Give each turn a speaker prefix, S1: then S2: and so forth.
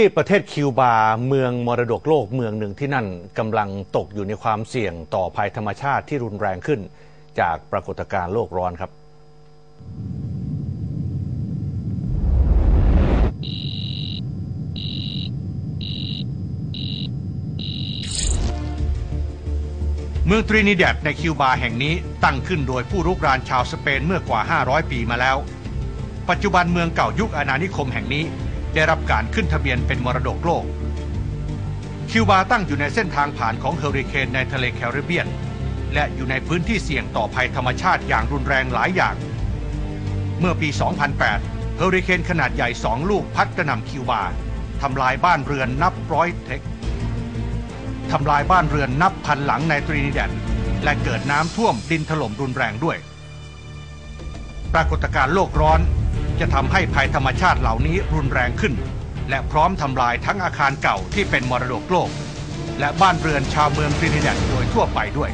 S1: ที่ประเทศคิวบา เมืองมรดกโลกเมืองหนึ่งที่นั่นกำลังตกอยู่ในความเสี่ยงต่อภัยธรรมชาติที่รุนแรงขึ้น จากปรากฏการณ์โลกร้อนครับ
S2: เมืองตรินิแดดในคิวบาแห่งนี้ตั้งขึ้นโดยผู้รุกรานชาวสเปนเมื่อกว่า 500 ปีมาแล้ว ปัจจุบันเมืองเก่ายุคอาณานิคมแห่งนี้ ได้รับการขึ้นทะเบียนเป็นมรดกโลก คิวบาตั้งอยู่ในเส้นทางผ่านของเฮอริเคนในทะเลแคริบเบียน และอยู่ในพื้นที่เสี่ยงต่อภัยธรรมชาติอย่างรุนแรงหลายอย่าง เมื่อปี 2008 เฮอริเคนขนาดใหญ่สองลูกพัดกระหน่ำคิวบาทำลายบ้านเรือนนับร้อยเทคทำลายบ้านเรือนนับพันหลังในตรินิแดดและเกิดน้ำท่วมดินถล่มรุนแรงด้วย ปรากฏการณ์โลกร้อน จะทำให้ภัยธรรมชาติเหล่านี้รุนแรงขึ้น และพร้อมทำลายทั้งอาคารเก่าที่เป็นมรดกโลก และบ้านเรือนชาวเมืองตรินิแดดโดยทั่วไปด้วย